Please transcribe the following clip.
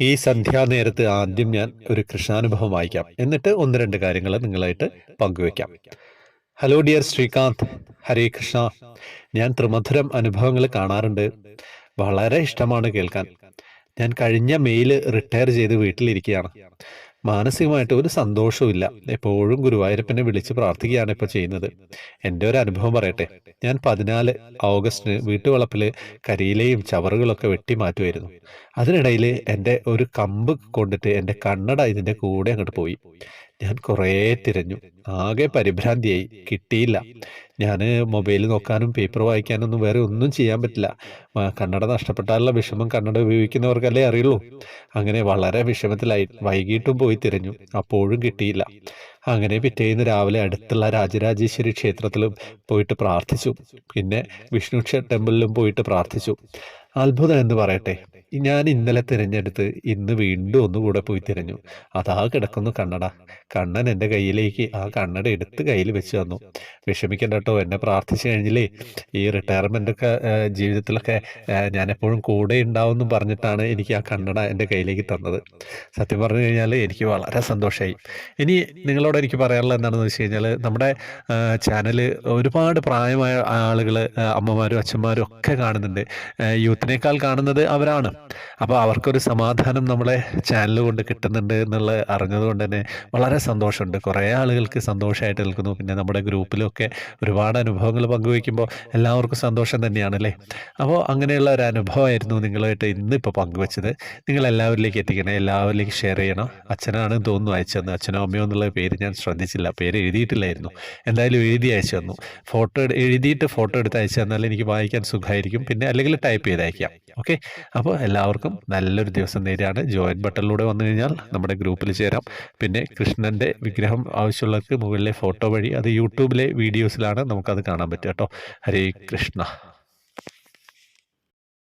ഈ സന്ധ്യാനേരത്ത് ആദ്യം ഞാൻ ഒരു കൃഷ്ണാനുഭവം വായിക്കാം. എന്നിട്ട് ഒന്ന് രണ്ട് കാര്യങ്ങൾ നിങ്ങളായിട്ട് പങ്കുവെക്കാം ഹലോ ഡിയർ ശ്രീകാന്ത്. ഹരേ കൃഷ്ണ. ഞാൻ ത്രിമധുരം അനുഭവങ്ങൾ കാണാറുണ്ട്. വളരെ ഇഷ്ടമാണ് കേൾക്കാൻ. ഞാൻ കഴിഞ്ഞ മെയിൽ റിട്ടയർ ചെയ്ത് വീട്ടിലിരിക്കുകയാണ്. മാനസികമായിട്ട് ഒരു സന്തോഷവും എപ്പോഴും ഗുരുവായൂരപ്പനെ വിളിച്ച് പ്രാർത്ഥിക്കുകയാണ് ഇപ്പോൾ ചെയ്യുന്നത്. എന്റെ ഒരു അനുഭവം പറയട്ടെ. ഞാൻ പതിനാല് ഓഗസ്റ്റിന് വീട്ടുവളപ്പിൽ കരിയിലെയും ചവറുകളൊക്കെ വെട്ടി മാറ്റുമായിരുന്നു അതിനിടയിൽ എന്റെ ഒരു കമ്പ് കൊണ്ടിട്ട് എന്റെ കണ്ണട ഇതിന്റെ കൂടെ അങ്ങോട്ട് പോയി. ഞാൻ കുറേ തിരഞ്ഞു. ആകെ പരിഭ്രാന്തിയായി. കിട്ടിയില്ല. ഞാൻ മൊബൈൽ നോക്കാനും പേപ്പർ വായിക്കാനൊന്നും വേറെ ഒന്നും ചെയ്യാൻ പറ്റില്ല. കന്നഡ നഷ്ടപ്പെട്ടാലുള്ള വിഷമം കന്നഡ ഉപയോഗിക്കുന്നവർക്കല്ലേ അറിയുള്ളൂ. അങ്ങനെ വളരെ വിഷമത്തിലായി. വൈകിട്ടും പോയി തിരഞ്ഞു. അപ്പോഴും കിട്ടിയില്ല. അങ്ങനെ പിറ്റേന്ന് രാവിലെ അടുത്തുള്ള രാജരാജേശ്വരി ക്ഷേത്രത്തിലും പോയിട്ട് പ്രാർത്ഥിച്ചു. പിന്നെ വിഷ്ണു ടെമ്പിളിലും പോയിട്ട് പ്രാർത്ഥിച്ചു. അത്ഭുതം എന്ന് പറയട്ടെ. ഞാൻ ഇന്നലെ തിരഞ്ഞെടുത്ത് ഇന്ന് വീണ്ടും ഒന്നുകൂടെ പോയി തിരഞ്ഞു. അതാ കിടക്കുന്നു കണ്ണട. കണ്ണൻ എന്റെ കയ്യിലേക്ക് ആ കണ്ണട എടുത്ത് കയ്യിൽ വെച്ച് തന്നു. വിഷമിക്കണ്ട കേട്ടോ എന്നെ പ്രാർത്ഥിച്ചു കഴിഞ്ഞില്ലേ? ഈ റിട്ടയർമെന്റ് ഒക്കെ ജീവിതത്തിലൊക്കെ ഞാൻ എപ്പോഴും കൂടെ ഉണ്ടാവും പറഞ്ഞിട്ടാണ് എനിക്ക് ആ കണ്ണട എന്റെ കയ്യിലേക്ക് തന്നത്. സത്യം പറഞ്ഞു കഴിഞ്ഞാൽ എനിക്ക് വളരെ സന്തോഷമായി ഇനി നിങ്ങളോട് എനിക്ക് പറയാനുള്ളത് എന്താണെന്ന് വെച്ച് കഴിഞ്ഞാൽ നമ്മുടെ ചാനൽ ഒരുപാട് പ്രായമായ ആളുകൾ അമ്മമാരും അച്ഛന്മാരും ഒക്കെ കാണുന്നുണ്ട്. യൂത്തിനേക്കാൾ കാണുന്നത് അവരാണ്. അപ്പോൾ അവർക്കൊരു സമാധാനം നമ്മളെ ചാനൽ കൊണ്ട് കിട്ടുന്നുണ്ട് എന്നുള്ളത് അറിഞ്ഞതുകൊണ്ട് തന്നെ വളരെ സന്തോഷമുണ്ട്. കുറേ ആളുകൾക്ക് സന്തോഷമായിട്ട് നിൽക്കുന്നു. പിന്നെ നമ്മുടെ ഗ്രൂപ്പിലൊക്കെ ഒരുപാട് അനുഭവങ്ങൾ പങ്കുവയ്ക്കുമ്പോൾ എല്ലാവർക്കും സന്തോഷം തന്നെയാണ് അല്ലേ? അപ്പോൾ അങ്ങനെയുള്ള ഒരു അനുഭവമായിരുന്നു നിങ്ങളുമായിട്ട് ഇന്നിപ്പോൾ പങ്കുവച്ചത്. നിങ്ങൾ എല്ലാവരിലേക്ക് എത്തിക്കണം എല്ലാവരിലേക്ക് ഷെയർ ചെയ്യണം. അച്ഛനാണ് തോന്നുന്നു അയച്ചതെന്ന് അച്ഛനോ അമ്മയോ എന്നുള്ള പേര് ഞാൻ ശ്രദ്ധിച്ചില്ല. പേര് എഴുതിയിട്ടില്ലായിരുന്നു. എന്തായാലും എഴുതി അയച്ചു തന്നു. ഫോട്ടോ എഴുതിയിട്ട് ഫോട്ടോ എടുത്ത് അയച്ചു തന്നാൽ എനിക്ക് വായിക്കാൻ സുഖമായിരിക്കും. പിന്നെ അല്ലെങ്കിൽ ടൈപ്പ് ചെയ്ത് അയക്കാം. ഓക്കെ? അപ്പോൾ എല്ലാവർക്കും നല്ലൊരു ദിവസം നേരെയാണ്. ജോയിൻ ബട്ടണിലൂടെ വന്നു കഴിഞ്ഞാൽ നമ്മുടെ ഗ്രൂപ്പിൽ ചേരാം. പിന്നെ കൃഷ്ണന്റെ വിഗ്രഹം ആവശ്യമുള്ളവർക്ക് മുകളിലെ ഫോട്ടോ വഴി അത് യൂട്യൂബിലെ വീഡിയോസിലാണ് നമുക്കത് കാണാൻ പറ്റുക കേട്ടോ. ഹരേ കൃഷ്ണ.